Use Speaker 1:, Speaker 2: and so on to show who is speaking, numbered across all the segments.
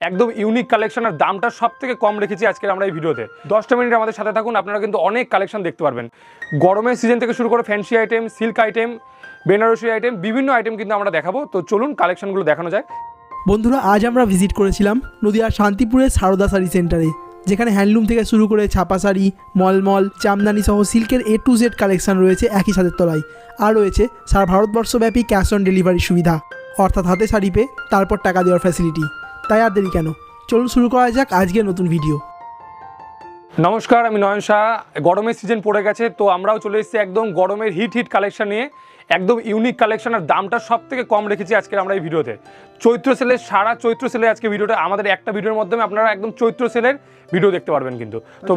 Speaker 1: একদম unique collection আর দামটা সব থেকে কম রেখেছি আজকের আমরা এই ভিডিওতে। দশটা মিনিট আমাদের সাথে থাকুন, আপনারা কিন্তু অনেক কালেকশন দেখতে পারবেন। গরমের সিজন থেকে শুরু করে fancy item silk item Banarasi item বিভিন্ন আইটেম কিন্তু আমরা দেখাবো। তো চলুন কালেকশনগুলো দেখানো যায়
Speaker 2: বন্ধুরা, আজ আমরা ভিজিট করেছিলাম নদিয়ার শান্তিপুরের সারদা শাড়ি সেন্টারে যেখানে হ্যান্ডলুম থেকে শুরু করে ছাপা শাড়ি, মলমল জামদানি সহ সিল্কের এ টু জেড কালেকশন রয়েছে একই ছাদের তলায়। আর রয়েছে সারা ভারতবর্ষব্যাপী ক্যাশ অন ডেলিভারি সুবিধা। অর্থাৎ হাতে শাড়ি পেয়ে তারপর টাকা দেওয়ার ফ্যাসিলিটি তাই আর দেরি কেন? চলুন শুরু করা যাক আজকের নতুন ভিডিও
Speaker 1: নমস্কার, আমি নয়ন শাহ গরমের সিজন পড়ে গেছে, তো আমরাও চলে এসেছি একদম গরমের হিট হিট কালেকশন নিয়ে। একদম ইউনিক কালেকশন আর দামটা সব থেকে কম রেখেছি আজকের আমরা এই ভিডিওতে। চৈত্র সেলের সারা চৈত্র সেলে আজকে ভিডিওটা আমাদের একটা ভিডিওর মাধ্যমে আপনারা একদম চৈত্র সেলের ভিডিও দেখতে পারবেন কিন্তু। তো?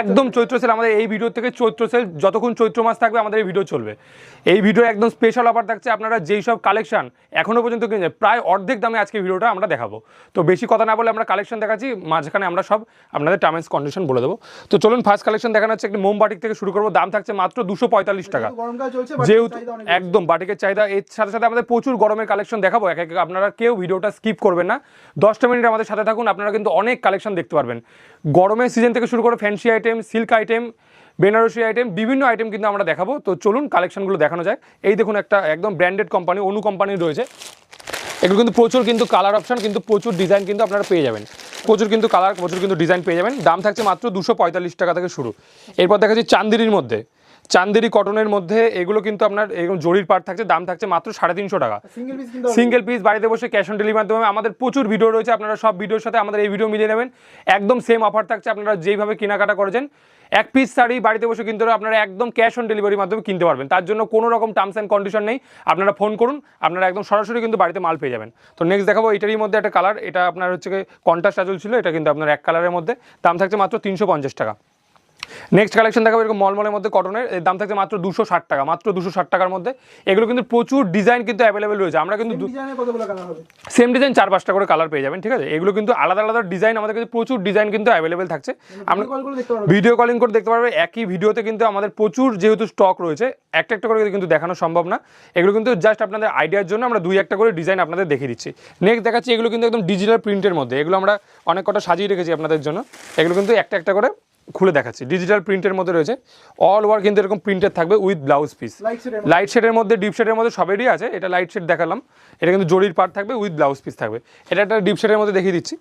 Speaker 1: একদম চৈত্র সেল আমাদের এই ভিডিও থেকে চৈত্র সেল যতক্ষণ চৈত্র মাস থাকবে আমাদের এই ভিডিও চলবে। এই ভিডিও একদম স্পেশাল অফার থাকছে আপনারা যেই সব কালেকশন এখনও পর্যন্ত কিনে প্রায় অর্ধেক দামে আজকে ভিডিওটা আমরা দেখাবো। তো বেশি কথা না বলে আমরা কালেকশন দেখাচ্ছি মাঝখানে আমরা সব আপনাদের টার্মস কন্ডিশন বলে দেবো। তো চলুন ফার্স্ট কালেকশন দেখানো হচ্ছে একটি মোমবাটিক থেকে শুরু করব দাম থাকছে মাত্র দুশো পঁয়তাল্লিশ টাকা। যেহেতু একদম, বাটিকের চাহিদা, এর সাথে সাথে আমাদের প্রচুর গরমের কালেকশন দেখাবো। এক এক, আপনারা কেউ ভিডিওটা স্কিপ করবেন না। দশটা মিনিট আমাদের সাথে থাকুন, আপনারা কিন্তু অনেক কালেকশন দেখতে পারবেন। গরমের সিজন থেকে শুরু করে fancy item silk item Banarasi item বিভিন্ন আইটেম কিন্তু আমরা দেখাবো। তো চলুন কালেকশনগুলো দেখানো যায়। এই দেখুন একটা একদম ব্র্যান্ডেড কোম্পানি অনু কোম্পানি রয়েছে। এগুলো কিন্তু প্রচুর কিন্তু কালার অপশন কিন্তু প্রচুর ডিজাইন কিন্তু আপনারা পেয়ে যাবেন। প্রচুর কিন্তু কালার প্রচুর কিন্তু ডিজাইন পেয়ে যাবেন। দাম থাকছে মাত্র দুশো টাকা থেকে শুরু। এরপর দেখা যাচ্ছে চান্দিরির মধ্যে। চান্দেরি কটনের মধ্যে এগুলো কিন্তু আপনার এরকম জরির পার্ট থাকছে দাম থাকছে মাত্র সাড়ে তিনশো টাকা।
Speaker 2: সিঙ্গেল পিস
Speaker 1: বাড়িতে বসে ক্যাশ অন ডেলিভারি মাধ্যমে আমাদের প্রচুর ভিডিও রয়েছে আপনারা সব ভিডিওর সাথে আমাদের এই ভিডিও মিলিয়ে নেবেন। একদম সেম অফার থাকছে আপনারা যেইভাবে কেনাকাটা করেছেন এক পিস শাড়ি বাড়িতে বসে কিনতে হলে আপনারা একদম ক্যাশ অন ডেলিভারির মাধ্যমে কিনতে পারবেন। তার জন্য কোনো রকম টার্মস অ্যান্ড কন্ডিশন নেই আপনারা ফোন করুন আপনারা একদম সরাসরি কিন্তু বাড়িতে মাল পেয়ে যাবেন। তো নেক্সট দেখাবো এটারই মধ্যে একটা কালার এটা আপনার হচ্ছে কন্টাস্ট আজল ছিল এটা কিন্তু আপনার এক কালারের মধ্যে দাম থাকছে মাত্র তিনশো পঞ্চাশ টাকা। নেক্সট কালেকশন দেখাবো এরকম মলমলের মধ্যে কটনের এর দাম থাকছে মাত্র দুশো ষাট টাকা মাত্র দুশো ষাট টাকার মধ্যে। এগুলো কিন্তু প্রচুর ডিজাইন কিন্তু অ্যাভেলেবেল রয়েছে। আমরা কিন্তু সেম ডিজাইন চার পাঁচটা করে কালার পেয়ে যাবেন ঠিক আছে? এগুলো কিন্তু আলাদা আলাদা ডিজাইন আমাদের কাছে প্রচুর ডিজাইন কিন্তু অ্যাভেলেবেল থাকছে। আমরা ভিডিও কলিং করে দেখতে পারবে একই ভিডিওতে কিন্তু আমাদের প্রচুর যেহেতু স্টক রয়েছে একটা একটা করে কিন্তু দেখানো সম্ভব না। এগুলো কিন্তু জাস্ট আপনাদের আইডিয়ার জন্য আমরা দুই একটা করে ডিজাইন আপনাদের দেখিয়ে দিচ্ছি। নেক্সট দেখাচ্ছি এগুলো কিন্তু একদম ডিজিটাল প্রিন্টের মধ্যে। এগুলো আমরা অনেক কটা সাজিয়ে রেখেছি আপনাদের জন্য। এগুলো কিন্তু একটা একটা করে খুলে দেখাচ্ছি। ডিজিটাল প্রিন্টের মধ্যে রয়েছে। অল ওয়ার কিন্তু এরকম প্রিন্টেড থাকবে উইথ ব্লাউজ পিস
Speaker 2: লাইট
Speaker 1: শেডের মধ্যে। ডিপ শেডের মধ্যে সবেরই আছে। এটা লাইট শেড দেখালাম। এটা কিন্তু জরির পার্ট থাকবে উইথ ব্লাউজ পিস থাকবে। এটা একটা ডিপ শেডের মধ্যে দেখিয়ে দিচ্ছি।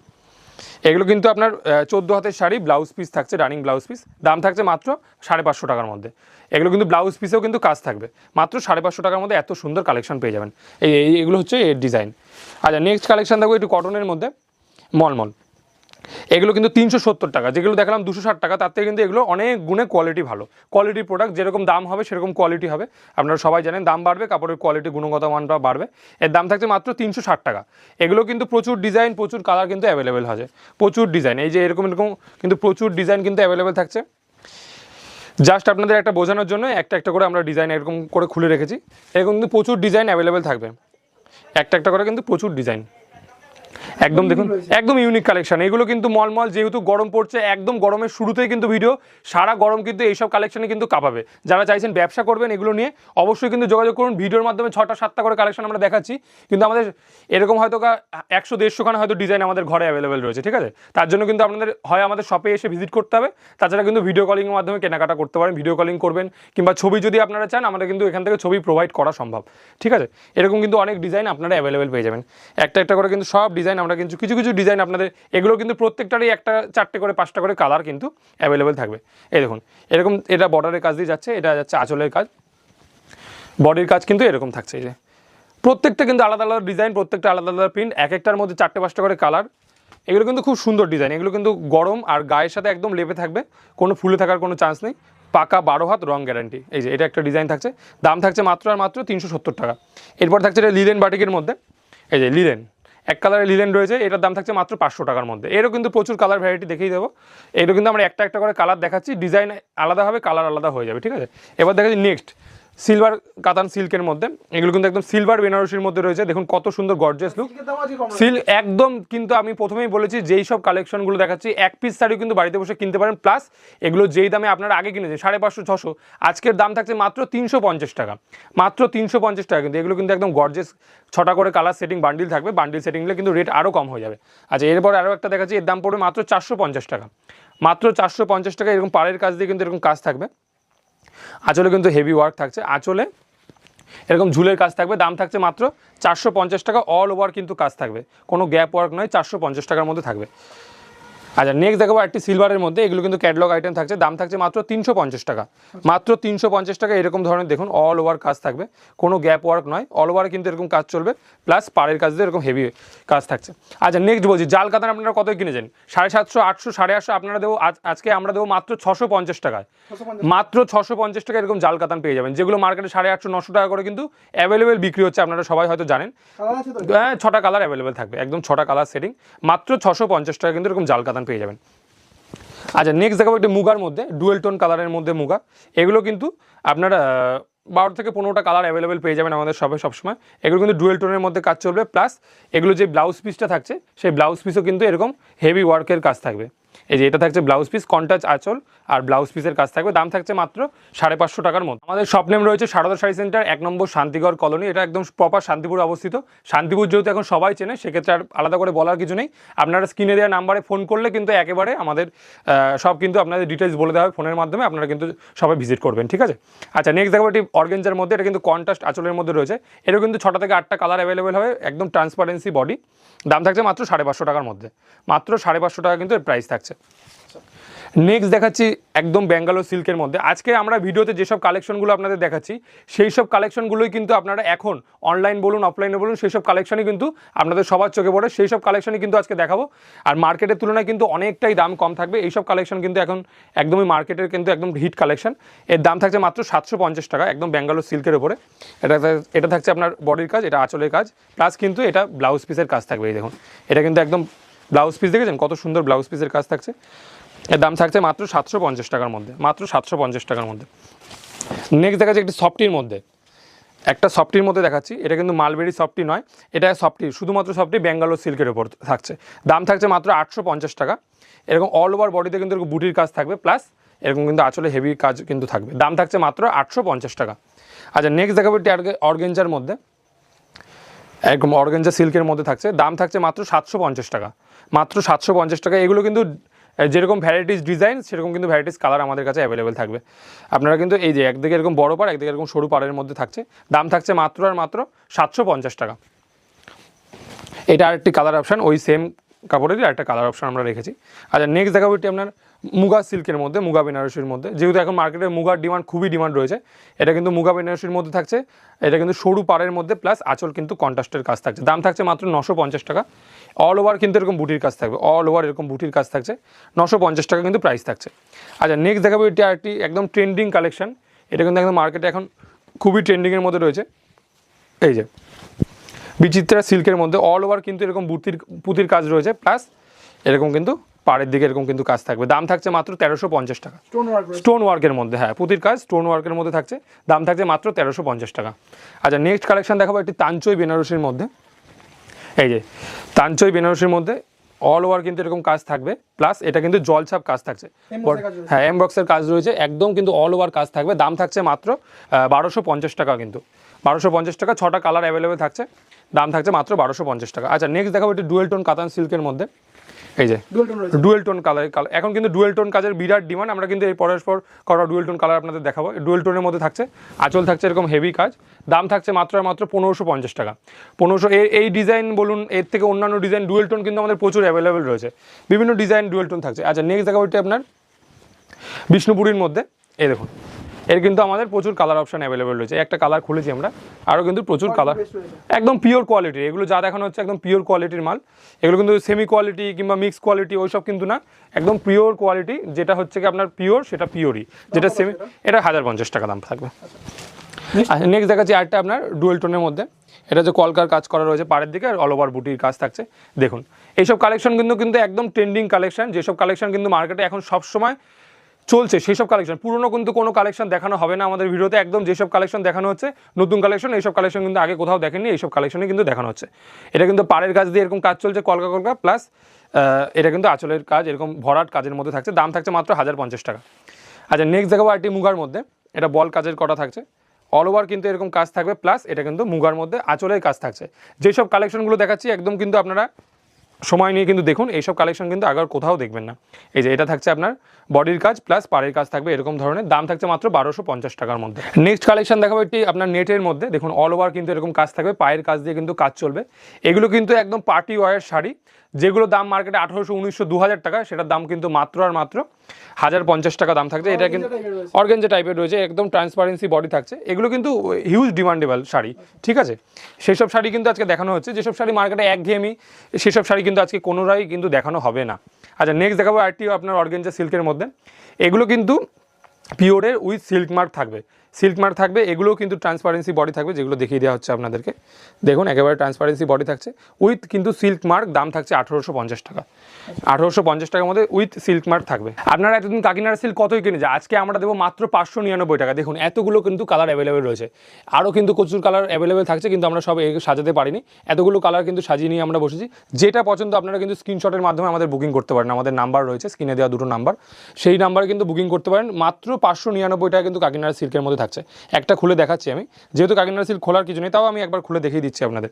Speaker 1: এগুলো কিন্তু আপনার চোদ্দ হাতের শাড়ি ব্লাউজ পিস থাকছে রানিং ব্লাউজ পিস দাম থাকছে মাত্র সাড়ে পাঁচশো টাকার মধ্যে। এগুলো কিন্তু ব্লাউজ পিসেও কিন্তু কাজ থাকবে। মাত্র সাড়ে পাঁচশো টাকার মধ্যে এত সুন্দর কালেকশন পেয়ে যাবেন। এই এগুলো হচ্ছে এর ডিজাইন আচ্ছা নেক্সট কালেকশন দেখব একটু কটনের মধ্যে। মলমল। এগুলো কিন্তু তিনশো সত্তর টাকা, যেগুলো দেখালাম দুশো ষাট টাকা, তার থেকে কিন্তু এগুলো অনেক গুণে কোয়ালিটি ভালো। কোয়ালিটির প্রোডাক্ট যেরকম দাম হবে, সেরকম কোয়ালিটি হবে। আপনারা সবাই জানেন, দাম বাড়বে, কাপড়ের কোয়ালিটি গুণগত মানটা বাড়বে। এর দাম থাকছে মাত্র তিনশো ষাট টাকা। এগুলো কিন্তু প্রচুর ডিজাইন প্রচুর কালার কিন্তু অ্যাভেলেবেল আছে। প্রচুর ডিজাইন এই যে এরকম এরকম কিন্তু প্রচুর ডিজাইন কিন্তু অ্যাভেলেবেল থাকছে। জাস্ট আপনাদের একটা বোঝানোর জন্য, একটা একটা করে আমরা ডিজাইন এরকম করে খুলে রেখেছি। এরকম কিন্তু প্রচুর ডিজাইন অ্যাভেলেবেল থাকবে। একটা একটা করে কিন্তু প্রচুর ডিজাইন একদম দেখুন একদম ইউনিক কালেকশন এগুলো কিন্তু মলমল যেহেতু গরম পড়ছে একদম গরমের শুরুতেই কিন্তু ভিডিও সারা গরম কিন্তু এইসব কালেকশনে কিন্তু কাঁপাবে। যারা চাইছেন ব্যবসা করবেন এগুলো নিয়ে অবশ্যই কিন্তু যোগাযোগ করুন। ভিডিওর মাধ্যমে ছটা সাতটা করে কালেকশন আমরা দেখাচ্ছি। কিন্তু আমাদের এরকম হয়তো একশো দেড়শো খানা হয়তো ডিজাইন আমাদের ঘরে অ্যাভেলেবেল রয়েছে ঠিক আছে? তার জন্য কিন্তু আপনাদের হয় আমাদের শপে এসে ভিজিট করতে হবে। তাছাড়া কিন্তু ভিডিও কলিংয়ের মাধ্যমে কেনাকাটা করতে পারেন ভিডিও কলিং করবেন কিংবা ছবি যদি আপনারা চান আমাদের কিন্তু এখান থেকে ছবি প্রোভাইড করা সম্ভব ঠিক আছে? এরকম কিন্তু অনেক ডিজাইন আপনারা অ্যাভেলেবেল পেয়ে যাবেন। একটা একটা করে কিন্তু সব ডিজাইন আমরা কিন্তু কিছু কিছু ডিজাইন আপনাদের, এগুলো কিন্তু প্রত্যেকটারই একটা চারটে করে, পাঁচটা করে কালার কিন্তু অ্যাভেলেবেল থাকবে। এই দেখুন, এরকম এটা বর্ডারের কাজ দিয়ে যাচ্ছে, এটা যাচ্ছে আঁচলের কাজ। বডির কাজ কিন্তু এরকম থাকছে, এই যে। প্রত্যেকটা কিন্তু আলাদা আলাদা ডিজাইন প্রত্যেকটা আলাদা আলাদা প্রিন্ট এক একটার মধ্যে চারটে, পাঁচটা করে কালার এগুলো কিন্তু খুব সুন্দর ডিজাইন এগুলো কিন্তু গরম আর গায়ের সাথে একদম লেপে থাকবে, কোনো ফুলে থাকার কোনো চান্স নেই। পাকা বারো হাত রং গ্যারান্টি এই যে এটা একটা ডিজাইন থাকছে। দাম থাকছে মাত্র আর মাত্র তিনশো সত্তর টাকা। এরপর থাকছে এটা লিলেন বাটিকের মধ্যে, এই যে লিলেন এক কালারের লিলেন রয়েছে, এটার দাম থাকছে মাত্র পাঁচশো টাকার মধ্যে। এরও কিন্তু প্রচুর কালার ভ্যারাইটি দেখিয়ে দেবো। এরও কিন্তু আমরা একটা একটা করে কালার দেখাচ্ছি ডিজাইন আলাদা হবে কালার আলাদা হয়ে যাবে, ঠিক আছে? এবার দেখাচ্ছি নেক্সট সিলভার কাতান সিল্কের মধ্যে। এগুলো কিন্তু একদম সিলভার বেনারসির মধ্যে রয়েছে। দেখুন কত সুন্দর গর্জিয়াস লুক সিল একদম কিন্তু আমি প্রথমেই বলেছি যেই সব কালেকশনগুলো দেখাচ্ছি এক পিস শাড়িও কিন্তু বাড়িতে বসে কিনতে পারেন। প্লাস এগুলো যেই দামে আপনারা আগে কিনেছেন সাড়ে পাঁচশো ছশো আজকের দাম থাকছে মাত্র তিনশো পঞ্চাশ টাকা। মাত্র তিনশো পঞ্চাশ টাকা কিন্তু। এগুলো কিন্তু একদম গর্জেস ছটা করে কালার সেটিং বান্ডিল থাকবে। বান্ডিল সেটিং হলে কিন্তু রেট আরও কম হয়ে যাবে। আচ্ছা এরপর আরও একটা দেখাচ্ছি এর দাম পড়বে মাত্র চারশো পঞ্চাশ টাকা। মাত্র চারশো পঞ্চাশ টাকা এরকম পাড়ের কাজ দিয়ে কিন্তু এরকম কাজ থাকবে। আঁচলে কিন্তু হেভি ওয়ার্ক থাকছে। আঁচলে এরকম ঝুলের কাজ থাকবে, দাম থাকছে মাত্র চারশো পঞ্চাশ টাকা অল ওভার কিন্তু কাজ থাকবে। কোনো গ্যাপ ওয়ার্ক নয়, চারশো টাকার মধ্যে থাকবে। আচ্ছা নেক্সট দেখাবো একটি সিলভারের মধ্যে। এগুলো কিন্তু ক্যাটলগ আইটেম থাকছে। দাম থাকছে মাত্র তিনশো পঞ্চাশ টাকা। মাত্র তিনশো পঞ্চাশ টাকা এরকম ধরনের দেখুন অল ওভার কাজ থাকবে। কোনো গ্যাপ ওয়ার্ক নয়। অল ওভার কিন্তু এরকম কাজ চলবে। প্লাস পাড়ের কাজ দিয়ে এরকম হেভি কাজ থাকছে। আচ্ছা নেক্সট বলছি জাল কাতান আপনারা কত কিনেছেন? সাড়ে সাতশো আটশো সাড়ে আটশো আপনারা দেবো। আজ আজকে আমরা দেবো মাত্র ছশো পঞ্চাশ টাকায়। মাত্র ছশো পঞ্চাশ টাকা এরকম জাল কাতান পেয়ে যাবেন। যেগুলো মার্কেটে সাড়ে আটশো নশো টাকা করে কিন্তু অ্যাভেলেবেল বিক্রি হচ্ছে আপনারা সবাই হয়তো জানেন। হ্যাঁ ছটা কালার অ্যাভেলেবেল থাকবে। একদম ছটা কালার সেটিং মাত্র ছশো পঞ্চাশ টাকা কিন্তু এরকম জাল কাতান পেয়ে যাবেন। আচ্ছা নেক্সট দেখাবো একটি মুগার মধ্যে ডুয়েল টোন কালারের মধ্যে মুগা। এগুলো কিন্তু আপনারা বারো থেকে পনেরোটা কালার অ্যাভেলেবেল পেয়ে যাবেন আমাদের সবে সবসময়। এগুলো কিন্তু ডুয়েল টোনের মধ্যে কাজ চলবে প্লাস এগুলো যে ব্লাউজ পিসটা থাকছে, সেই ব্লাউজ পিসও কিন্তু এরকম হেভি ওয়ার্কের কাজ থাকবে। এই যে এটা থাকছে ব্লাউজ পিস কন্টাচ আঁচল আর ব্লাউজ পিসের কাজ থাকবে। দাম থাকছে মাত্র সাড়ে পাঁচশো টাকার মতো। আমাদের শপ নেম রয়েছে সারদা শাড়ি সেন্টার এক নম্বর শান্তিগড় কলোনি এটা একদম প্রপার শান্তিপুর অবস্থিত। শান্তিপুর যেহেতু এখন সবাই চেনে, সেক্ষেত্রে আর আলাদা করে বলার কিছু নেই। আপনারা স্ক্রিনে দেওয়া নাম্বারে ফোন করলে কিন্তু একেবারে আমাদের সব কিন্তু আপনাদের ডিটেলস বলে দেওয়া হবে ফোনের মাধ্যমে। আপনারা কিন্তু সবাই ভিজিট করবেন, ঠিক আছে? আচ্ছা নেক্সট দেখো এটি অর্গেঞ্জার মধ্যে। এটা কিন্তু কন্ট্রাস্ট আঁচলের মধ্যে রয়েছে। এটাও কিন্তু ছটা থেকে আটটা কালার অ্যাভেলেবেল হবে, একদম ট্রান্সপারেন্সি বডি দাম থাকছে মাত্র সাড়ে পাঁচশো টাকার মধ্যে। মাত্র সাড়ে পাঁচশো টাকা কিন্তু প্রাইস থাকছে। নেক্সট দেখাচ্ছি একদম ব্যাঙ্গালোর সিল্কের মধ্যে। আজকে আমরা ভিডিওতে যেসব কালেকশনগুলো আপনাদের দেখাচ্ছি, সেই সব কালেকশনগুলোই কিন্তু আপনারা এখন অনলাইন বলুন অফলাইনে বলুন, সেই সব কালেকশনই কিন্তু আপনাদের সবার চোখে পড়ে। সেই সব কালেকশনই কিন্তু আজকে দেখাবো। আর মার্কেটের তুলনায় কিন্তু অনেকটাই দাম কম থাকবে। এই সব কালেকশন কিন্তু এখন একদমই মার্কেটের কিন্তু একদম হিট কালেকশন এর দাম থাকছে মাত্র সাতশো পঞ্চাশ টাকা, একদম ব্যাঙ্গালোর সিল্কের উপরে। এটা এটা থাকছে আপনার বডির কাজ, এটা আঁচলের কাজ। প্লাস কিন্তু এটা ব্লাউজ পিসের কাজ থাকবে, এই দেখুন। এটা কিন্তু একদম ব্লাউজ পিস দেখেছেন? কত সুন্দর ব্লাউজ পিসের কাজ থাকছে। এর দাম থাকছে মাত্র সাতশো পঞ্চাশ টাকার মধ্যে, মাত্র সাতশো পঞ্চাশ টাকার মধ্যে। নেক্সট দেখাচ্ছি একটি সফটির মধ্যে। একটা সফটির মধ্যে দেখাচ্ছি, এটা কিন্তু মালবেরি সফটি নয়, এটা সফটি শুধুমাত্র সফটি ব্যাঙ্গালোর সিল্কের ওপর থাকছে। দাম থাকছে মাত্র আটশো পঞ্চাশ টাকা। এরকম অল ওভার বডিতে কিন্তু এরকম বুটির কাজ থাকবে প্লাস এরকম কিন্তু আসলে হেভি কাজ কিন্তু থাকবে। দাম থাকছে মাত্র আটশো পঞ্চাশ টাকা। আচ্ছা নেক্সট দেখাবো একটি অর্গেঞ্জার মধ্যে। একদম অর্গেঞ্জা সিল্কের মধ্যে থাকছে। দাম থাকছে মাত্র সাতশো পঞ্চাশ টাকা। মাত্র সাতশো পঞ্চাশ টাকা। এগুলো কিন্তু যেরকম ভ্যারাইটিস ডিজাইন সেরকম কিন্তু ভ্যারাইটিস কালার আমাদের কাছে অ্যাভেলেবেল থাকবে। আপনারা কিন্তু এই যে একদিকে এরকম বড় পাড়, একদিকে এরকম সরু পাড়ের মধ্যে থাকছে। দাম থাকছে মাত্র আর মাত্র সাতশো পঞ্চাশ টাকা। এটা আরেকটি কালার অপশান ওই সেম কাপড়েরই আরেকটা কালার অপশান আমরা রেখেছি। আচ্ছা নেক্সট দেখাবো এটি আপনার মুগা সিল্কের মধ্যে, মুগা বেনারসির মধ্যে। যেহেতু এখন মার্কেটে মুগার ডিমান্ড খুবই ডিমান্ড রয়েছে, এটা কিন্তু মুগা বেনারসির মধ্যে থাকছে, এটা কিন্তু সরু পাড়ের মধ্যে প্লাস আঁচল কিন্তু কন্ট্রাস্টের কাজ থাকছে। দাম থাকছে মাত্র নশো পঞ্চাশ টাকা। অল ওভার কিন্তু এরকম বুটির কাজ থাকবে অল ওভার এরকম বুটির কাজ থাকছে। নশো পঞ্চাশ টাকা কিন্তু প্রাইস থাকছে। আচ্ছা নেক্সট দেখাবো এটি আরেকটি একদম ট্রেন্ডিং কালেকশন এটা কিন্তু একদম মার্কেটে এখন খুবই ট্রেন্ডিংয়ের মধ্যে রয়েছে। এই যে, বিচিত্রা সিল্কের মধ্যে অল ওভার কিন্তু এরকম বুতির পুতির কাজ রয়েছে প্লাস এরকম কিন্তু পাড়ের দিকে এরকম কিন্তু কাজ থাকবে। দাম থাকছে মাত্র তেরোশো পঞ্চাশ টাকা। স্টোন ওয়ার্কের মধ্যে হ্যাঁ পুতির কাজ স্টোন ওয়ার্কের মধ্যে থাকছে। দাম থাকছে মাত্র তেরোশো পঞ্চাশ টাকা। আচ্ছা নেক্সট কালেকশন দেখাবো একটি তাঞ্চই বেনারসির মধ্যে। এই যে তাঞ্চই বেনারসির মধ্যে অল ওভার কিন্তু এরকম কাজ থাকবে। প্লাস এটা কিন্তু জলছাপ কাজ থাকছে। হ্যাঁ এম বক্সের কাজ রয়েছে। একদম কিন্তু অল ওভার কাজ থাকবে। দাম থাকছে মাত্র বারোশো পঞ্চাশ টাকা কিন্তু। বারোশো পঞ্চাশ টাকা ছটা কালার অ্যাভেলেবেল থাকছে। দাম থাকছে মাত্র বারোশো পঞ্চাশ টাকা। আচ্ছা নেক্সট দেখাবো একটি ডুয়েল টোন কাতান সিল্কের মধ্যে। এই যে ডুয়েল টোন কালার কালার এখন কিন্তু ডুয়েল টোন কাজের বিরাট ডিমান্ড আমরা কিন্তু এই পরের পর করা ডুয়েল টোন কালার আপনাদের দেখাবো। ডুয়েল টোনের মধ্যে থাকছে আঁচল থাকছে এরকম হেভি কাজ। দাম থাকছে মাত্র মাত্র পনেরোশো পঞ্চাশ টাকা। পনেরোশো এই এই ডিজাইন বলুন এর থেকে অন্যান্য ডিজাইন ডুয়েল টোন কিন্তু আমাদের প্রচুর অ্যাভেলেবেল রয়েছে। বিভিন্ন ডিজাইন ডুয়েল টোন থাকছে। আচ্ছা নেক্সট দেখাবো এটি আপনার বিষ্ণুপুরীর মধ্যে। এই দেখুন। এর কিন্তু আমাদের প্রচুর কালার অপশন অ্যাভেলেবেল রয়েছে। একটা কালার খুলেছি আমরা আরও কিন্তু প্রচুর কালার একদম পিওর কোয়ালিটি এগুলো যা দেখানো হচ্ছে একদম পিওর কোয়ালিটির মাল। এগুলো কিন্তু সেমি কোয়ালিটি কিংবা মিক্স কোয়ালিটি ওইসব কিন্তু না একদম পিওর কোয়ালিটি যেটা হচ্ছে কি আপনার পিওর সেটা পিওরই যেটা সেমি এটা হাজার পঞ্চাশ টাকা দাম থাকবে। আচ্ছা নেক্সট দেখাচ্ছি আরেকটা আপনার ডুয়েল টোনের মধ্যে। এটা যে কলকার কাজ করা রয়েছে পাড়ের দিকে আর অল ওভার বুটির কাজ থাকছে। দেখুন এইসব কালেকশন কিন্তু কিন্তু একদম ট্রেন্ডিং কালেকশন যেসব কালেকশন কিন্তু মার্কেটে এখন সবসময় চলছে সেই সব কালেকশন পুরনো কিন্তু কোনো কালেকশন দেখানো হবে না আমাদের ভিডিওতে। একদম যেসব কালেকশন দেখানো হচ্ছে, নতুন কালেকশন এইসব কালেকশন কিন্তু আগে কোথাও দেখেননি, এইসব কালেকশনই কিন্তু দেখানো হচ্ছে। এটা কিন্তু পাড়ের কাজ দিয়ে এরকম কাজ চলছে, কলকা কলকা প্লাস এটা কিন্তু আঁচলের কাজ, এরকম ভরাট কাজের মধ্যে থাকছে। দাম থাকছে মাত্র হাজার পঞ্চাশ টাকা। আচ্ছা নেক্সট দেখাবো আরটি মুগার মধ্যে। এটা বল কাজের কটা থাকছে। অল ওভার কিন্তু এরকম কাজ থাকবে প্লাস এটা কিন্তু মুগার মধ্যে আঁচলের কাজ থাকছে। যেসব কালেকশনগুলো দেখাচ্ছি, একদম কিন্তু আপনারা সময় নিয়ে কিন্তু দেখুন, এইসব কালেকশন কিন্তু আগে কোথাও দেখবেন না। এই যে এটা থাকছে আপনার বডির কাজ প্লাস পাড়ের কাজ থাকবে, এরকম ধরনের। দাম থাকছে মাত্র বারোশো পঞ্চাশ টাকার মধ্যে। নেক্সট কালেকশন দেখাবো একটি আপনার নেটের মধ্যে। দেখুন অল ওভার কিন্তু এরকম কাজ থাকবে, পায়ের কাজ দিয়ে কিন্তু কাজ চলবে। এগুলো কিন্তু একদম পার্টি ওয়ার শাড়ি। যেগুলো দাম মার্কেটে আঠারোশো উনিশশো দু হাজার টাকা সেটার দাম কিন্তু মাত্র আর মাত্র হাজার পঞ্চাশ টাকা দাম থাকছে। এটা কিন্তু অর্গেঞ্জা টাইপের রয়েছে। একদম ট্রান্সপারেন্সি বডি থাকছে। এগুলো কিন্তু হিউজ ডিমান্ডেবল শাড়ি ঠিক আছে? সেই সব শাড়ি কিন্তু আজকে দেখানো হচ্ছে। যেসব শাড়ি মার্কেটে একঘেয়েমি সেসব শাড়ি কিন্তু আজকে কোনোটাই কিন্তু দেখানো হবে না। আচ্ছা নেক্সট দেখাবো আরটি আপনার অর্গেঞ্জা সিল্কের মধ্যে। এগুলো কিন্তু পিওরের উইথ সিল্ক মার্ক থাকবে। সিল্ক মার্ক থাকবে, এগুলোও কিন্তু ট্রান্সপারেন্সি বডি থাকবে, যেগুলো দেখিয়ে দেওয়া হচ্ছে আপনাদেরকে। দেখুন, একেবারে ট্রান্সপারেন্সি বডি থাকছে। উইথ কিন্তু সিল্ক মার্ক দাম থাকছে আঠেরোশো পঞ্চাশ টাকা। আঠেরোশো পঞ্চাশ টাকার মধ্যে উইথ সিল্ক মার্ক থাকবে। আপনারা এতদিন কাকিনাড়া সিল্ক কতই কিনে যায় আজকে আমরা দেবো মাত্র পাঁচশো নিরানব্বই টাকা। দেখুন, এতগুলো কিন্তু কালার অ্যাভেলেবেল রয়েছে। আরও কিন্তু প্রচুর কালার অ্যাভেলেবেল থাকছে, কিন্তু আমরা সব সাজাতে পারিনি। এতগুলো কালার কিন্তু সাজিয়ে নিয়ে আমরা বসেছি। যেটা পছন্দ আপনারা কিন্তু স্ক্রিনশটের মাধ্যমে আমাদের বুকিং করতে পারেন। আমাদের নাম্বার রয়েছে স্ক্রিনে দেওয়া দুটো নাম্বার সেই নাম্বারে কিন্তু বুকিং করতে পারেন। মাত্র পাঁচশো নিরানব্বই টাকা কিন্তু কাকিনাড়া সিল্কের মধ্যে থাকছে। একটা খুলে দেখাচ্ছি আমি। যেহেতু কাকিনাড়া সিল্ক খোলার কিছু নেই, তাও আমি একবার খুলে দেখিয়ে দিচ্ছি আপনাদের।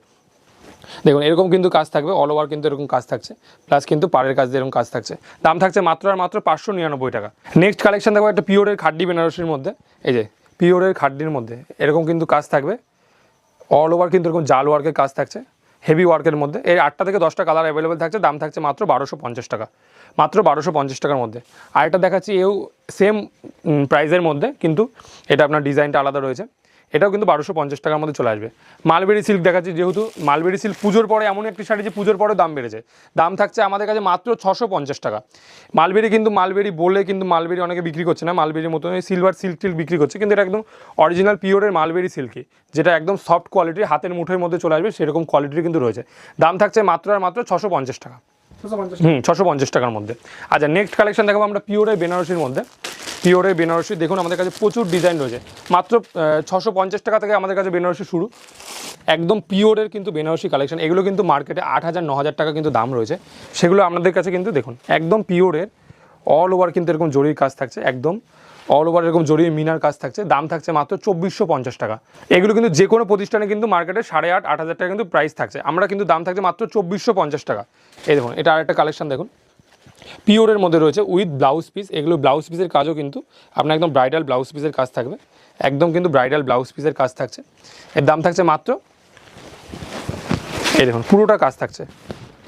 Speaker 1: দেখুন, এরকম কিন্তু কাজ থাকবে অল ওভার কিন্তু এরকম কাজ থাকছে। প্লাস কিন্তু পাড়ের কাজ এরকম কাজ থাকছে। দাম থাকছে মাত্র আর মাত্র পাঁচশো নিরানব্বই টাকা। নেক্সট কালেকশন দেখো, একটা পিওরের খাড্ডি বেনারসির মধ্যে। এই যে পিওরের খাড্ডির মধ্যে এরকম কিন্তু কাজ থাকবে। অল ওভার কিন্তু এরকম জাল ওয়ার্কের কাজ থাকছে। হেভি ওয়ার্কের মধ্যে। এই আটটা থেকে দশটা কালার অ্যাভেলেবেল থাকছে, দাম থাকছে মাত্র বারোশো পঞ্চাশ টাকা। মাত্র বারোশো পঞ্চাশ টাকার মধ্যে। আর এটা দেখাচ্ছি, এও সেম প্রাইসের মধ্যে, কিন্তু এটা আপনার ডিজাইনটা আলাদা রয়েছে। এটাও কিন্তু বারোশো পঞ্চাশ টাকার মধ্যে চলে আসবে। মালবেরি সিল্ক দেখাচ্ছি, যেহেতু মালবেরি সিল্ক পুজোর পরে এমন একটি শাড়ি যে পুজোর পরে দাম বেড়েছে। দাম থাকছে আমাদের কাছে মাত্র ছশো পঞ্চাশ টাকা। মালবেরি কিন্তু, মালবেরি বলে কিন্তু মালবেরি অনেকে বিক্রি করছে না, মালবেরির মতন সিলভার সিল্ক টিল্ক বিক্রি করছে, কিন্তু এটা একদম অরিজিনাল পিওরের মালবেরি সিল্কি যেটা একদম সফট কোয়ালিটির হাতের মুঠোর মধ্যে চলে আসবে, সেরকম কোয়ালিটির কিন্তু রয়েছে। দাম থাকছে মাত্র আর মাত্র ছশো পঞ্চাশ টাকা। হুম, ছশো পঞ্চাশ টাকার মধ্যে। আচ্ছা নেক্সট কালেকশন দেখাবো আমরা পিওরের বেনারসির মধ্যে। পিওরের বেনারসি দেখুন, আমাদের কাছে প্রচুর ডিজাইন রয়েছে। মাত্র ছশো পঞ্চাশ টাকা থেকে আমাদের কাছে বেনারসি শুরু। একদম পিওরের কিন্তু বেনারসি কালেকশন এগুলো কিন্তু মার্কেটে আট হাজার, ন হাজার টাকা কিন্তু দাম রয়েছে। সেগুলো আমাদের কাছে কিন্তু দেখুন, একদম পিওরের অল ওভার কিন্তু এরকম জরির কাজ থাকছে। একদম অল ওভার এরকম জরির মিনার কাজ থাকছে, দাম থাকছে মাত্র চব্বিশশো পঞ্চাশ টাকা। এগুলো কিন্তু যে কোনো প্রতিষ্ঠানে কিন্তু মার্কেটে সাড়ে আট আট হাজার টাকা কিন্তু প্রাইস থাকছে। আমরা কিন্তু দাম থাকছে মাত্র চব্বিশশো পঞ্চাশ টাকা। এই দেখুন, এটা আরেকটা কালেকশন দেখুন। পিওরের মধ্যে রয়েছে উইথ ব্লাউজ পিস এগুলো ব্লাউজ পিসের কাজও কিন্তু আপনার একদম ব্রাইডাল ব্লাউজ পিসের কাজ থাকবে। একদম কিন্তু ব্রাইডাল ব্লাউজ পিসের কাজ থাকছে। এর দাম থাকছে মাত্র এই দেখুন, পুরোটা কাজ থাকছে।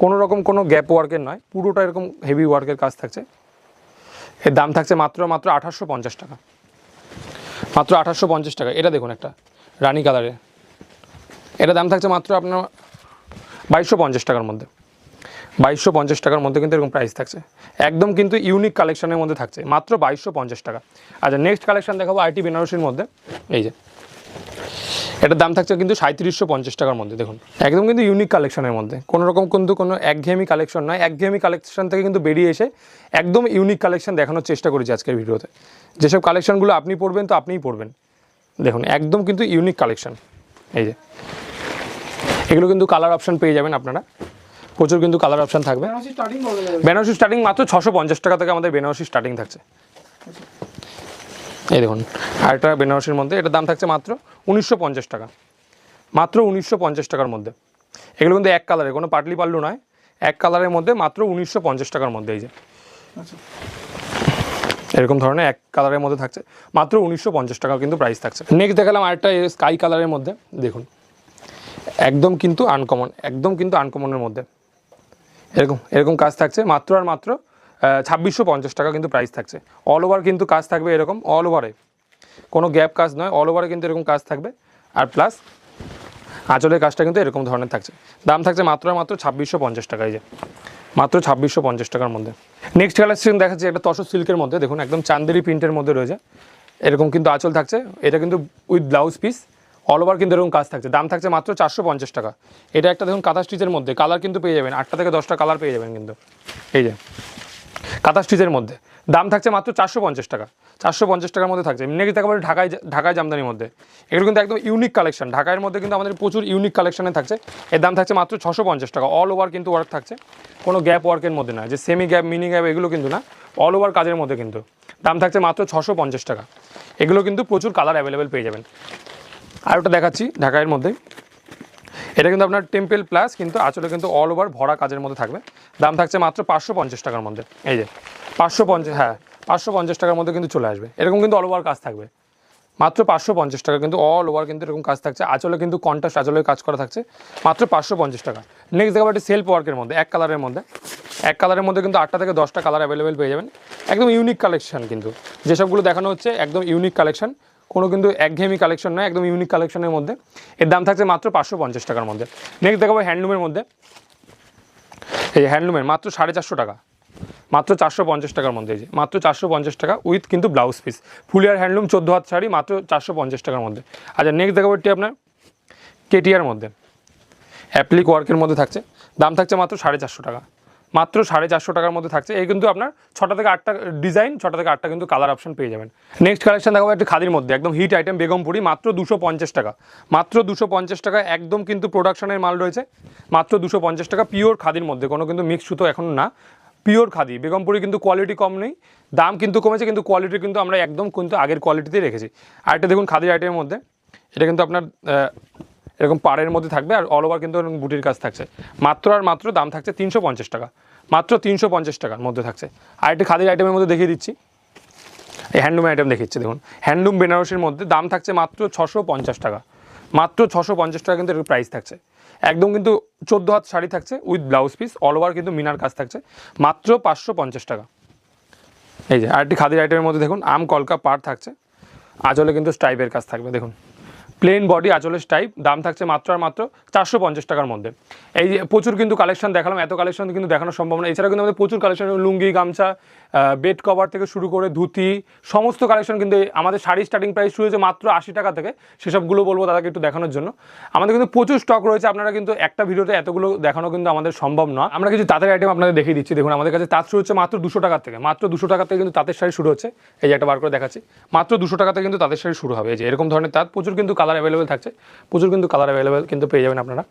Speaker 1: কোনো রকম কোনো গ্যাপ ওয়ার্কের নয়, পুরোটা এরকম হেভি ওয়ার্কের কাজ থাকছে। এর দাম থাকছে মাত্র মাত্র আঠাশশো পঞ্চাশ টাকা। মাত্র আঠাশশো পঞ্চাশ টাকা। এটা দেখুন একটা, রানি কালারে। এটা দাম থাকছে মাত্র আপনার বাইশশো পঞ্চাশ টাকার মধ্যে। বাইশশো পঞ্চাশ টাকার মধ্যে কিন্তু এরকম প্রাইস থাকছে। একদম কিন্তু ইউনিক কালেকশনের মধ্যে থাকছে। মাত্র বাইশশো পঞ্চাশ টাকা। আচ্ছা নেক্সট কালেকশন দেখাবো আইটি বেনারসির মধ্যে। এই যে এটার দাম থাকছে কিন্তু সাঁত্রিশশো পঞ্চাশ টাকার মধ্যে দেখুন। একদম কিন্তু ইউনিক কালেকশনের মধ্যে। কোনো রকম কিন্তু কোনো একঘেয়েমি কালেকশন নয় একঘেয়েমি কালেকশন থেকে কিন্তু বেরিয়ে এসে একদম ইউনিক কালেকশন দেখানোর চেষ্টা করেছি আজকের ভিডিওতে। যেসব কালেকশনগুলো আপনি পড়বেন তো আপনিই পড়বেন। দেখুন একদম কিন্তু ইউনিক কালেকশন এই যে এগুলো কিন্তু কালার অপশন পেয়ে যাবেন আপনারা। প্রচুর কিন্তু কালার অপশন থাকবে। বেনারসি স্টার্টিং মাত্র ছশো পঞ্চাশ টাকা থেকে আমাদের বেনারসি স্টার্টিং থাকছে। এই দেখুন আরেকটা বেনারসির মধ্যে এটার দাম থাকছে মাত্র উনিশশো পঞ্চাশ টাকা। মাত্র উনিশশো পঞ্চাশ টাকার মধ্যে। এগুলো কিন্তু এক কালারে কোনো পাটলি পাল্লু নয় এক কালারের মধ্যে মাত্র উনিশশো পঞ্চাশ টাকার মধ্যে এই যে।
Speaker 2: আচ্ছা।
Speaker 1: এরকম ধরনের এক কালারের মধ্যে থাকছে মাত্র উনিশশো পঞ্চাশ টাকা কিন্তু প্রাইস থাকছে। নেক্সট দেখালাম আরেকটা স্কাই কালারের মধ্যে দেখুন। একদম কিন্তু আনকমন একদম কিন্তু আনকমনের মধ্যে। এরকম এরকম কাজ থাকছে মাত্র আর মাত্র ছাব্বিশশো পঞ্চাশ টাকা কিন্তু প্রাইস থাকছে। অল ওভার কিন্তু কাজ থাকবে এরকম অল ওভারে কোনো গ্যাপ কাজ নয় অল ওভারে কিন্তু এরকম কাজ থাকবে। আর প্লাস আঁচলের কাজটা কিন্তু এরকম ধরনের থাকছে। দাম থাকছে মাত্র মাত্র ছাব্বিশশো পঞ্চাশ টাকা এই যে। মাত্র ছাব্বিশশো পঞ্চাশ টাকার মধ্যে। নেক্সট কালেকশন দেখাচ্ছে একটা তসর সিল্কের মধ্যে, দেখুন একদম চান্দেরি প্রিন্টের মধ্যে রয়েছে। এরকম কিন্তু আঁচল থাকছে, এটা কিন্তু with blouse piece all over কিন্তু এরকম কাজ থাকছে। দাম থাকছে মাত্র চারশো পঞ্চাশ টাকা। এটা একটা দেখুন কাঁথা স্টিচের মধ্যে কালার কিন্তু পেয়ে যাবেন, আটটা থেকে দশটা কালার পেয়ে যাবেন কিন্তু। এই যে। কাঁথা স্টিচের মধ্যে। দাম থাকছে মাত্র চারশো পঞ্চাশ টাকা। চারশো পঞ্চাশ টাকার মধ্যে থাকছে। নেক্সট দেখাবো ঢাকায় ঢাকায় জামদানির মধ্যে। এগুলো কিন্তু একদম ইউনিক কালেকশন ঢাকার মধ্যে কিন্তু আমাদের প্রচুর ইউনিক কালেকশনে থাকছে। এর দাম থাকছে মাত্র ছশো পঞ্চাশ টাকা। অল ওভার কিন্তু ওয়ার্ক থাকছে। কোনো গ্যাপ ওয়ার্কের মধ্যে না। যে সেমি গ্যাপ মিনি গ্যাপ এগুলো কিন্তু না। অল ওভার কাজের মধ্যে কিন্তু। দাম থাকছে মাত্র ছশো পঞ্চাশ টাকা। এগুলো কিন্তু প্রচুর কালার অ্যাভেলেবেল পেয়ে যাবেন। আর ওটা দেখাচ্ছি ঢাকায়ের মধ্যে। এটা কিন্তু আপনার টেম্পেল প্লাস কিন্তু আঁচলে কিন্তু অল ওভার ভরা কাজের মধ্যে থাকবে। দাম থাকছে মাত্র পাঁচশো পঞ্চাশ টাকার মধ্যে। এই যে, পাঁচশো পঞ্চাশ হ্যাঁ পাঁচশো পঞ্চাশ টাকার মধ্যে কিন্তু চলে আসবে। এরকম কিন্তু অল ওভার কাজ থাকবে। মাত্র পাঁচশো পঞ্চাশ টাকা কিন্তু অল ওভার কিন্তু এরকম কাজ থাকছে। আঁচলে কিন্তু কন্ট্রাস্ট আঁচলের কাজ করা থাকছে। মাত্র পাঁচশো পঞ্চাশ টাকা। নেক্সট দেখাবো একটি সেলফ ওয়ার্কের মধ্যে, এক কালারের মধ্যে। এক কালারের মধ্যে কিন্তু আটটা থেকে দশটা কালার অ্যাভেলেবেল পেয়ে যাবেন। একদম ইউনিক কালেকশন কিন্তু। যেসবগুলো দেখানো হচ্ছে, একদম ইউনিক কালেকশন কোনো কিন্তু একঘেয়েমি কালেকশন নয়, একদম ইউনিক কালেকশনের মধ্যে। এর দাম থাকছে মাত্র পাঁচশো পঞ্চাশ টাকার মধ্যে। নেক্সট দেখাবো হ্যান্ডলুমের মধ্যে। এই হ্যান্ডলুমের মাত্র সাড়ে চারশো টাকা। মাত্র চারশো পঞ্চাশ টাকার মধ্যে এই যে, মাত্র চারশো পঞ্চাশ টাকা উইথ কিন্তু ব্লাউজ পিস ফুলিয়ার হ্যান্ডলুম চোদ্দ হাত শাড়ি, মাত্র চারশো পঞ্চাশ টাকার মধ্যে। আচ্ছা নেক্সট দেখাবো এটি আপনার কেটিআর মধ্যে। অ্যাপ্লিক ওয়ার্কের মধ্যে থাকছে। দাম থাকছে মাত্র সাড়ে চারশো টাকা। মাত্র সাড়ে চারশো টাকার মধ্যে থাকছে। এই কিন্তু আপনার ছটা থেকে আটটা ডিজাইন ছটা থেকে আটটা কিন্তু কালার অপশন পেয়ে যাবেন। নেক্সট কালেকশন দেখাবো একটি খাদির মধ্যে, একদম হিট আইটেম বেগমপুরি, মাত্র দুশো পঞ্চাশ টাকা। মাত্র দুশো পঞ্চাশ টাকা একদম কিন্তু প্রোডাকশনের মাল রয়েছে। মাত্র দুশো পঞ্চাশ টাকা পিওর খাদির মধ্যে, কোনো কিন্তু মিক্স সুতো এখন না। পিওর খাদি, বেগমপুরি কিন্তু কোয়ালিটি কম নেই, দাম কিন্তু কমেছে, কিন্তু কোয়ালিটি কিন্তু আমরা একদম কিন্তু আগের কোয়ালিটিতেই রেখেছি। আর দেখুন খাদির আইটেমের মধ্যে, এটা কিন্তু আপনার এরকম পাড়ের মধ্যে থাকবে আর অল ওভার কিন্তু বুটির কাজ থাকছে। মাত্র আর মাত্র দাম থাকছে তিনশো পঞ্চাশ টাকা। মাত্র তিনশো পঞ্চাশ টাকার মধ্যে থাকছে। আর একটি খাদির আইটেমের মধ্যে দেখিয়ে দিচ্ছি। এই হ্যান্ডলুম আইটেম দেখিচ্ছি দেখুন। হ্যান্ডলুম বেনারসির মধ্যে দাম থাকছে মাত্র ছশো পঞ্চাশ টাকা। মাত্র ছশো পঞ্চাশ টাকা কিন্তু এর প্রাইস থাকছে। একদম কিন্তু চোদ্দ হাত শাড়ি থাকছে with blouse piece all over কিন্তু মিনার কাজ থাকছে। মাত্র পাঁচশো পঞ্চাশ টাকা। এই যে আরেকটি খাদির আইটেমের মধ্যে দেখুন, আম কলকা পার থাকছে। আঁচলে কিন্তু স্টাইপের কাজ থাকবে, দেখুন। প্লেন বডি আঁচলের টাইপ দাম থাকছে মাত্র আর মাত্র চারশো পঞ্চাশ টাকার মধ্যে। এই যে প্রচুর কিন্তু কালেকশন দেখালাম, এত কালেকশন কিন্তু দেখানো সম্ভব না। এছাড়া কিন্তু আমাদের প্রচুর কালেকশন লুঙ্গি, গামছা বেড কভার থেকে শুরু করে ধুতি, সমস্ত কালেকশন কিন্তু আমাদের শাড়ি স্টার্টিং প্রাইস শুরু হয়েছে মাত্র আশি টাকা থেকে। সেসবগুলো বলব দাদাকে একটু দেখানোর জন্য। আমাদের কিন্তু প্রচুর স্টক রয়েছে, আপনারা কিন্তু একটা ভিডিওতে এতগুলো দেখানো কিন্তু আমাদের সম্ভব নয়। আমরা কিছু তাঁতের আইটেম আপনাদের দেখিয়ে দিচ্ছি। দেখুন, আমাদের কাছে তাঁত শুরু হচ্ছে মাত্র দুশো টাকার থেকে। মাত্র দুশো টাকা থেকে কিন্তু তাঁতের শাড়ি শুরু হচ্ছে। এই যে একটা বার করে দেখাচ্ছি। মাত্র দুশো টাকা থেকে কিন্তু তাঁতের শাড়ি শুরু হবে। এই যে এরকম ধরনের তাঁত প্রচুর কিন্তু কালার অ্যাভেলেবেল থাকছে। প্রচুর কিন্তু কালার অ্যাভেলেবেল কিন্তু পেয়ে যাবেন আপনারা।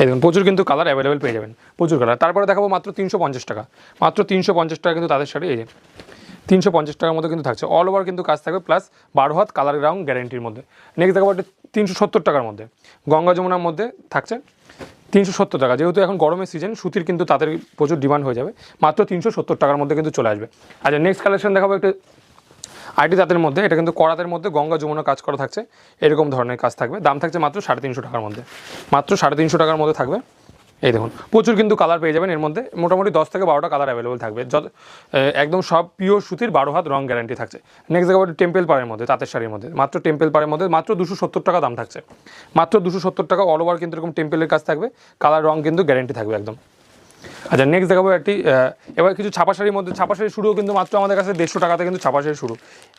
Speaker 1: এই দেখুন, প্রচুর কিন্তু কালার অ্যাভেলেবেল পেয়ে যাবেন। প্রচুর কালার তারপরে দেখাবো মাত্র তিনশো পঞ্চাশ টাকা। মাত্র তিনশো পঞ্চাশ টাকা কিন্তু তাদের শাড়ি, এই যে তিনশো পঞ্চাশ টাকার মধ্যে কিন্তু থাকছে। অল ওভার কিন্তু কাজ থাকবে প্লাস বারো হাত কালার গ্রাউন্ড গ্যারেন্টির মধ্যে। নেক্সট দেখাবো একটা তিনশো সত্তর টাকার মধ্যে। গঙ্গা যমুনার মধ্যে থাকছে তিনশো সত্তর টাকা। যেহেতু এখন গরমের সিজন সুতির কিন্তু তাদের প্রচুর ডিমান্ড হয়ে যাবে। মাত্র তিনশো সত্তর টাকার মধ্যে কিন্তু চলে আসবে। আচ্ছা নেক্সট কালেকশন দেখাবো একটা আইটি তাঁতের মধ্যে, এটা কিন্তু করাতের মধ্যে গঙ্গা যমুনা কাজ করা থাকছে, এরকম ধরনের কাজ থাকবে। দাম থাকছে মাত্র সাড়ে তিনশো টাকার মধ্যে। মাত্র সাড়ে তিনশো টাকার মধ্যে থাকবে। এই দেখুন, প্রচুর কিন্তু কালার পেয়ে যাবেন এর মধ্যে। মোটামুটি দশ থেকে বারোটা কালার অ্যাভেলেবেল থাকবে। যত একদম সব পিওর সুতির বারো হাত রং গ্যারান্টি থাকছে। নেক্সট দেখাবো টেম্পেল পাড়ের মধ্যে, তাঁতের শাড়ির মধ্যে। মাত্র টেম্পেল পাড়ের মধ্যে, মাত্র দুশো সত্তর টাকা দাম থাকছে। মাত্র দুশো সত্তর টাকা অল ওভার কিন্তু এরকম টেম্পেলের কাজ থাকবে। কালার, রং কিন্তু গ্যারান্টি থাকবে একদম। আচ্ছা নেক্সট দেখাবো একটি এবার কিছু ছাপা শাড়ির মধ্যে ছাপা শাড়ি শুরুও কিন্তু মাত্র আমাদের কাছে দেড়শো টাকাতে কিন্তু ছাপা শাড়ি শুরু।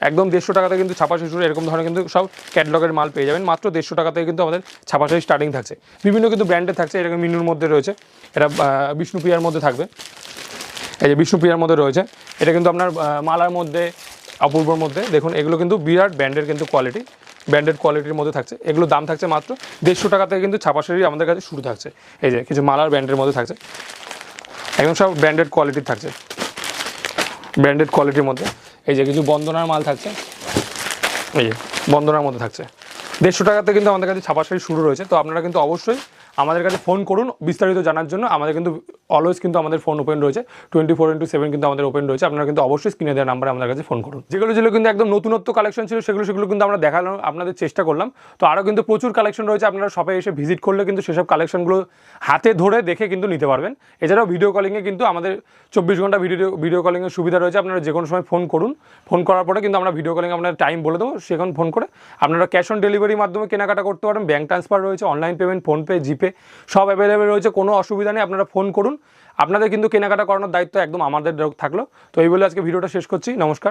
Speaker 1: একদম দেড়শো টাকাতে কিন্তু ছাপা শাড়ি শুরু, এরকম ধরনের কিন্তু সব ক্যাটলগের মাল পেয়ে যাবেন। মাত্র দেড়শো টাকাতে কিন্তু আমাদের ছাপা শাড়ি স্টার্টিং থাকছে। বিভিন্ন কিন্তু ব্র্যান্ডের থাকছে, এরকম মিনুর মধ্যে রয়েছে। এটা বিষ্ণুপ্রিয়ার মধ্যে থাকবে। এই যে বিষ্ণুপ্রিয়ার মধ্যে রয়েছে। এটা কিন্তু আপনার মালার মধ্যে, অপূর্বর মধ্যে। দেখুন, এগুলো কিন্তু বিরাট ব্র্যান্ডের কিন্তু কোয়ালিটি ব্র্যান্ডেড কোয়ালিটির মধ্যে থাকছে। এগুলো দাম থাকছে মাত্র দেড়শো টাকা থেকে কিন্তু ছাপা শাড়ি আমাদের কাছে শুরু থাকছে। এই যে কিছু মালার ব্র্যান্ডের মধ্যে থাকছে। একদম সব ব্র্যান্ডেড কোয়ালিটির থাকছে। ব্র্যান্ডেড কোয়ালিটির মধ্যে। এই যে কিছু বন্দনার মাল থাকছে। এই যে বন্দনার মধ্যে থাকছে। দেড়শো টাকাতে কিন্তু আমাদের কাছে ছাপা শুরু রয়েছে। তো আপনারা কিন্তু অবশ্যই আমাদের কাছে ফোন করুন। বিস্তারিত জানার জন্য আমাদের কিন্তু অলওয়েজ কিন্তু আমাদের ফোন ওপেন রয়েছে। টোয়েন্টি ফোর ইন্টু সেভেন কিন্তু আমাদের ওপেন রয়েছে। আপনারা কিন্তু অবশ্যই স্ক্রিনে দেওয়ার নাম্বারে আমাদের কাছে ফোন করুন। যেগুলো যেগুলো কিন্তু একদম নতুনত্ব কালেকশন ছিল, সেগুলো সেগুলো কিন্তু আমরা দেখানো, আপনাদের চেষ্টা করলাম। তো আরও কিন্তু প্রচুর কালেকশন রয়েছে। আপনারা সবাই এসে ভিজিট করলে কিন্তু সেসব কালেকশনগুলো হাতে ধরে দেখে কিন্তু নিতে পারবেন। এছাড়াও ভিডিও কলিংয়ে কিন্তু আমাদের চব্বিশ ঘণ্টা ভিডিও ভিডিও কলিংয়ের সুবিধা রয়েছে। আপনারা যে কোনো সময় ফোন করুন। ফোন করার পরে কিন্তু আমরা ভিডিও কলিং আপনার টাইম বলে দেবো। সেখানে ফোন করে আপনারা ক্যাশ অন ডেলিভারির মাধ্যমে কেনাকাটা করতে পারেন। ব্যাঙ্ক ট্রান্সফার রয়েছে অনলাইন পেমেন্ট ফোনপে জিপে সব অ্যাভেলেবেল রয়েছে। কোনো অসুবিধা নেই। আপনারা ফোন করুন। আপনাদের কিন্তু কেনাকাটা করানোর দায়িত্ব একদম আমাদের থাকল। তো এই বলে আজকে ভিডিওটা শেষ করছি। নমস্কার।